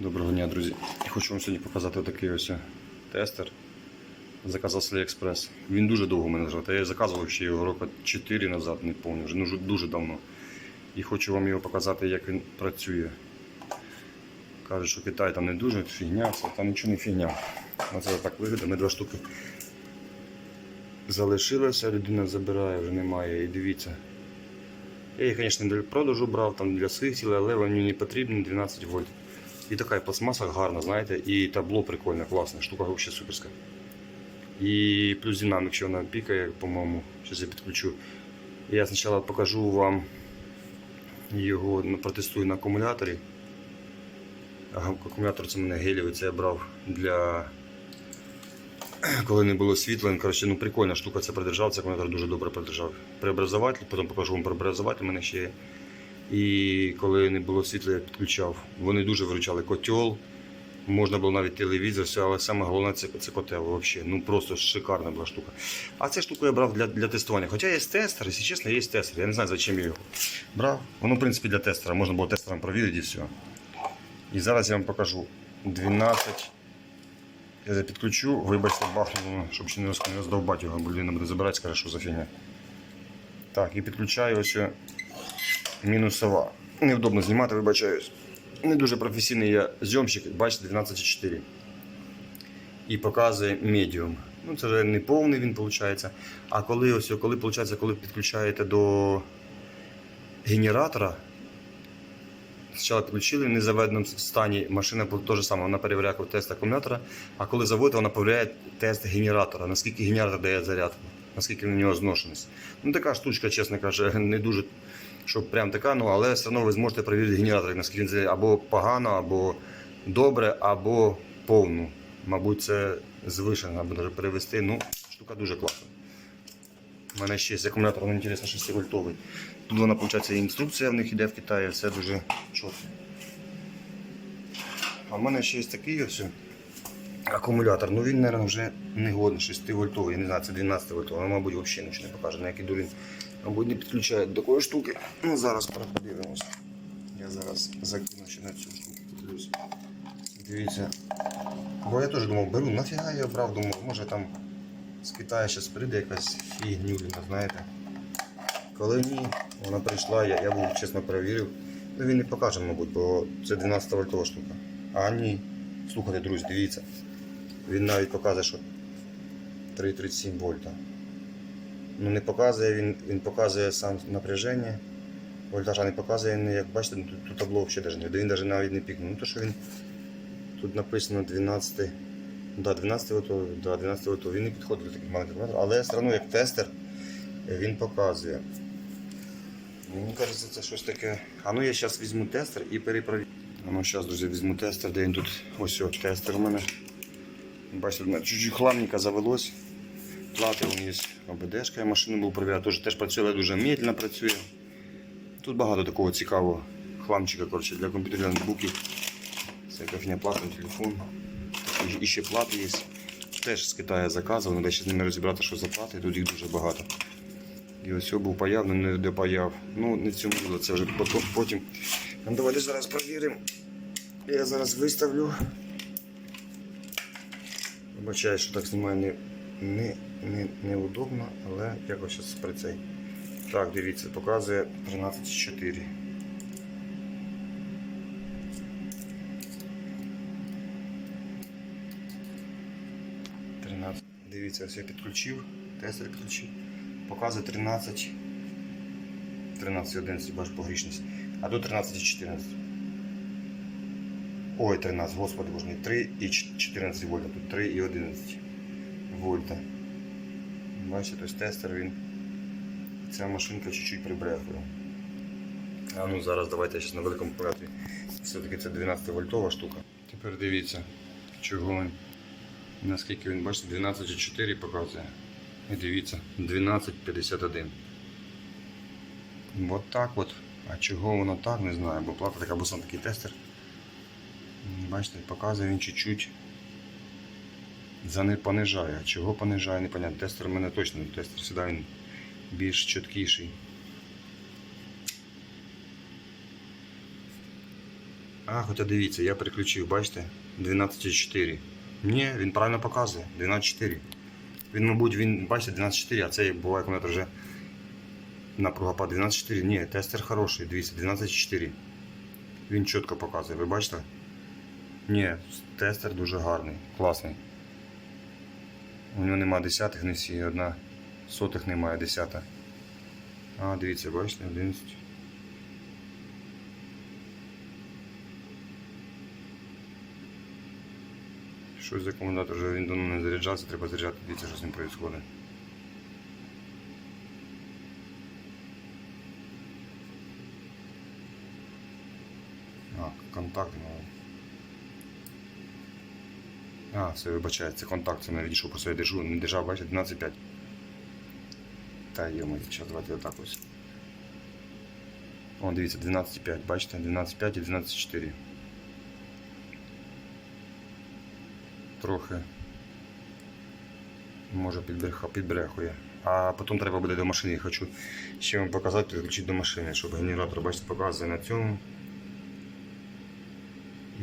Доброго дня, друзі. Хочу вам сьогодні показати такий ось тестер. Заказав з AliExpress. Він дуже довго мене. Та я заказував ще його року 4 назад, не пам'ятаю, вже дуже, дуже давно. І хочу вам його показати, як він працює. Кажуть, що Китай там не дуже фігня, це там нічого не фігня. Оце так виглядає. Ми два штуки залишилося, людина забирає, вже немає. І дивіться. Я їх, звісно, для продажу брав, там для своїх цілей, але вони не потрібні 12 вольт. І така пластмаса гарна, знаєте, і табло прикольне, класне, штука взагалі суперська. І плюс динамік, що вона пікає, по-моєму, зараз я підключу. Я спочатку покажу вам його, ну, протестую на акумуляторі. Акумулятор це мене гелівий, це я брав для коли не було світла, коротше, ну прикольна штука, це продержав, це акумулятор дуже добре продержав. Преобразователь, потім покажу вам преобразователь, у мене ще. І коли не було світла, я підключав. Вони дуже виручали котел. Можна було навіть телевізор, але саме головне це, це котел. Взагалі. Ну просто шикарна була штука. А цю штуку я брав для, для тестування. Хоча є тестер, якщо чесно, є тестер. Я не знаю, зачем я його брав. Воно, в принципі, для тестера. Можна було тестером провірити і все. І зараз я вам покажу 12. Я підключу, вибачте, бахну, щоб ще не роз- не роздовбати його, бо людина буде забирати, скаже, що за фігня. Так, і підключаю ось мінусова. Невдобно знімати, вибачаюсь. Не дуже професійний я зйомщик, бачите, 12,4. І показує медіум. Ну, це вже не повний він виходить. А коли ось, коли, виходить, коли підключаєте до генератора, Спочатку підключили в незаведеному стані, машина теж саме, вона перевіряє тест акумулятора, а коли заводить, вона перевіряє тест генератора, наскільки генератор дає зарядку, наскільки в нього зношеність. Ну така штучка, чесно кажучи, не дуже, щоб прям така, ну але все одно ви зможете перевірити генератор, наскільки він або погано, або добре, або повну. Мабуть, це звишено, або навіть перевести. Ну, штука дуже класна. У мене ще є акумулятор, мені інтересно, 6 вольтовий. Тут вона, виходить, інструкція в них іде в Китаї, все дуже чітко. А в мене ще є такий ось акумулятор. Ну він, мабуть, вже не годний, 6 вольтовий. Я не знаю, це 12 вольтовий, але, мабуть, взагалі нічого не покаже, на який дурін. Мабуть, не підключають до такої штуки. Ну, зараз подивимось. Я зараз закину ще на цю штуку. подивлюсь. Дивіться. Бо я теж думав, беру, нафіга я брав, думав, може там з Китаю зараз прийде якась фігнюліна, знаєте. Коли ні, вона прийшла, я, я був чесно перевірив. Ну він не покаже, мабуть, бо це 12 вольтова штука. А ні. Слухайте, друзі, дивіться. Він навіть показує, що 3,37 вольта. Ну не показує, він, він показує сам напряження. Вольтажа не показує, ну, як бачите, ну, тут, тут табло взагалі навіть не, він навіть навіть не пікнув. Ну то що він тут написано 12. Да, 12 вольтов, да, 12 вольтов. Він не підходить до таких маленьких акумуляторів, але все одно як тестер він показує. Мені кажеться, це щось таке. А ну я зараз візьму тестер і перепровірю. А ну зараз, друзі, візьму тестер, де він тут ось о, тестер у мене. Бачите, в мене чуть-чуть хламненько завелось. Плати у ОБДшка, я машину був перевіряти, теж, теж працює, але дуже медленно працює. Тут багато такого цікавого хламчика коротше, для комп'ютерів, ноутбуків. Це кофейня плата, телефон. І- ще плати є. Теж з Китаю заказував, треба ще з ними розібрати, що за плати, тут їх дуже багато. І ось був паяв, але не допаяв. Ну, не в цьому було, це вже потім. Ну, давайте зараз перевіримо. Я зараз виставлю. Вибачаю, що так знімаю не, не, не, неудобно, але якось зараз при цей. Так, дивіться, показує 13,4. Тринадцять. Дивіться, ось я підключив, тестер підключив. Показує 13. 13,11, бачу погрішність. А до 13,14. Ой, 13, господи боже мій, 3 і 14 вольта. Тут 3 і 11 вольта. Бачите, тобто тестер він. Ця машинка чуть-чуть прибрехує. А ну зараз давайте я зараз на великому апараті. Все-таки це 12 вольтова штука. Тепер дивіться, чого він. Наскільки він, бачите, 12,4 показує. І дивіться, 12,51. От так от. А чого воно так, не знаю, бо плата така, бо сам такий тестер. Бачите, показує він чуть-чуть понижає. А чого понижає, непонятно. Тестер у мене точно, тестер сюди він більш чіткіший. А, хоча дивіться, я переключив, бачите, 12,4. Ні, він правильно показує. 12,4. Він, мабуть, він, бачите, 12,4, а це буває акумулятор вже напруга по 12,4. Ні, тестер хороший, дивіться, 12,4. Він чітко показує, ви бачите? Ні, тестер дуже гарний, класний. У нього нема десятих не всі, одна сотих немає десята. А, дивіться, бачите, 11. Щось за акумулятор вже він давно не заряджався, треба заряджати, дивіться, що з ним відбувається. А, контакт, ну. А, все вибачає, це контакт, це навіть що просто я держу, не держав, бачите, 12,5. Та йома, зараз давайте отак ось. О, дивіться, 12,5, бачите, 12,5 і 12,4. Трохи. Може підбрехує. А потім треба буде до машини. Я хочу ще вам показати, підключити до машини, щоб генератор, бачите, показує на цьому.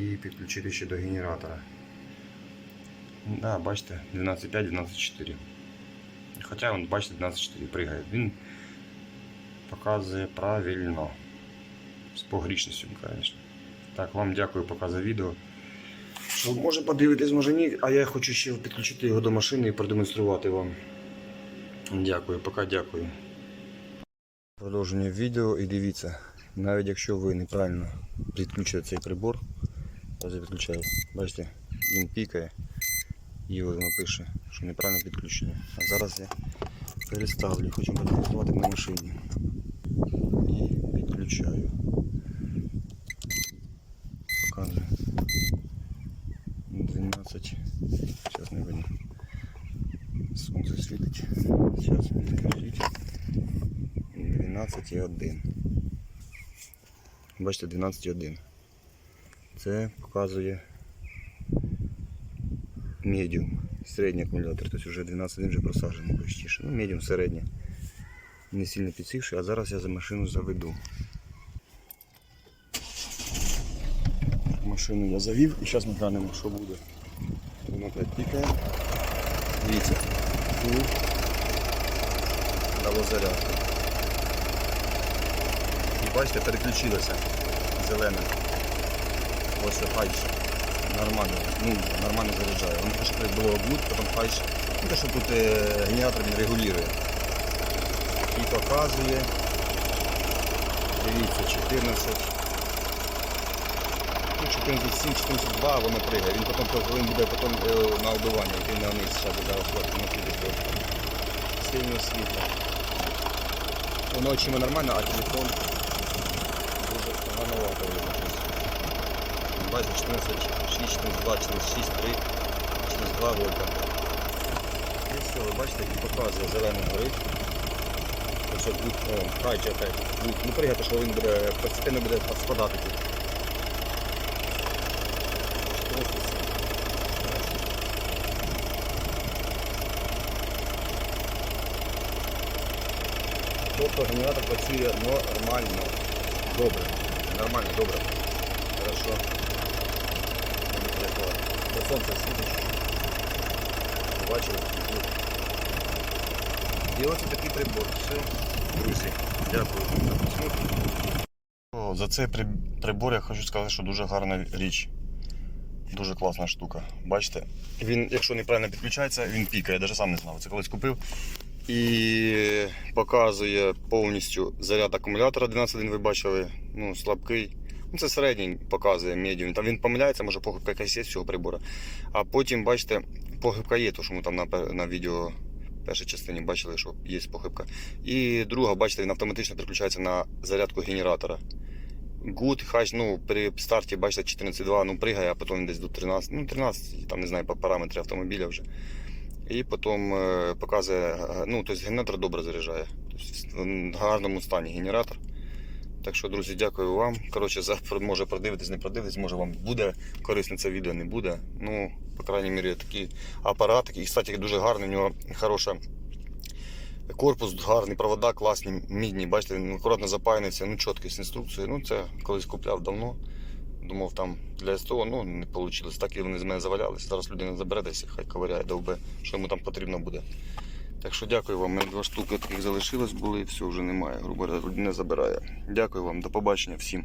І підключити ще до генератора. Да, бачите, 12,5, 12,4. Хоча він, бачите, 12,4 пригає. Він показує правильно. З погрішністю, звісно. Так, вам дякую, показав відео. Що може подивитись, може ні, а я хочу ще підключити його до машини і продемонструвати вам. Дякую, поки дякую. Продовження відео і дивіться, навіть якщо ви неправильно підключите цей прибор, я підключаю, бачите, він пікає воно пише, що неправильно підключення. А зараз я переставлю, хочу продемонструвати на машині. І підключаю. Показую. 12. Сейчас не видно. Сонце світить. Зараз підключить. 12,1. Бачите, 12,1. Це показує медіум. Середній акумулятор. Тобто вже 12 вже просаджений почти. Ну, медіум середній. Не сильно підсівший, а зараз я за машину заведу. Машину я завів і зараз ми глянемо, що буде. Воно опять пікає. Дивіться, тут дало зарядку. І бачите, переключилося зелене. Ось хайш. Нормально, ну, нормально заряджає. Воно що було гуд, потім хайш. Ну, те, що тут е, генератор він регулює. І показує. Дивіться, 14. Ну, 14,7, 14,2 воно пригає. Він потім він буде потім е, на оббивання, йти на низ, зараз охват, на піде сильно світло. Воно очима нормально, а телефон дуже погановато 14, 6, 14, 14, 6, 3, 42 вольта. І все, ви бачите, і показує зелений горить. Ось будь, о, хайче опять. Будь, не що він буде, постійно буде спадати тут. Тобто генератор працює нормально. Добре. Нормально, добре. Хорошо. До сонця світить. Бачили? І ось такий прибор. Все, друзі. Дякую за просмотр. За цей прибор я хочу сказати, що дуже гарна річ. Дуже класна штука. Бачите? Він, якщо неправильно підключається, він пікає. Я навіть сам не знав. Це колись купив. І показує повністю заряд акумулятора 12 ви бачили. Ну, слабкий. Ну, це середній показує медіум. Там він помиляється, може похибка якась є з цього прибору. А потім, бачите, похибка є, тому що ми там на, на відео в першій частині бачили, що є похибка. І друга, бачите, він автоматично переключається на зарядку генератора. Гуд, хай, ну, при старті, бачите, 14.2, ну, пригає, а потім десь до 13, ну, 13, там, не знаю, параметри автомобіля вже. І потім е, показує, е, ну, тобто генератор добре заряджає. Тобто в гарному стані генератор. Так що, друзі, дякую вам. Коротше, за, може продивитись, не продивитись, може вам буде корисне це відео, не буде. Ну, по крайній мірі, такий апарат. І, кстати, дуже гарний, у нього хороша корпус, гарний, провода класні, мідні. Бачите, він акуратно запаяний, ну, чіткий з інструкцією. Ну, це колись купляв давно. Думав там для СТО, ну не вийшло. Так і вони з мене завалялися. Зараз людина забере хай ковиряє довбе, що йому там потрібно буде. Так що дякую вам. Мене два штуки таких залишилось були, і все вже немає. Грубо людина забирає. Дякую вам, до побачення всім.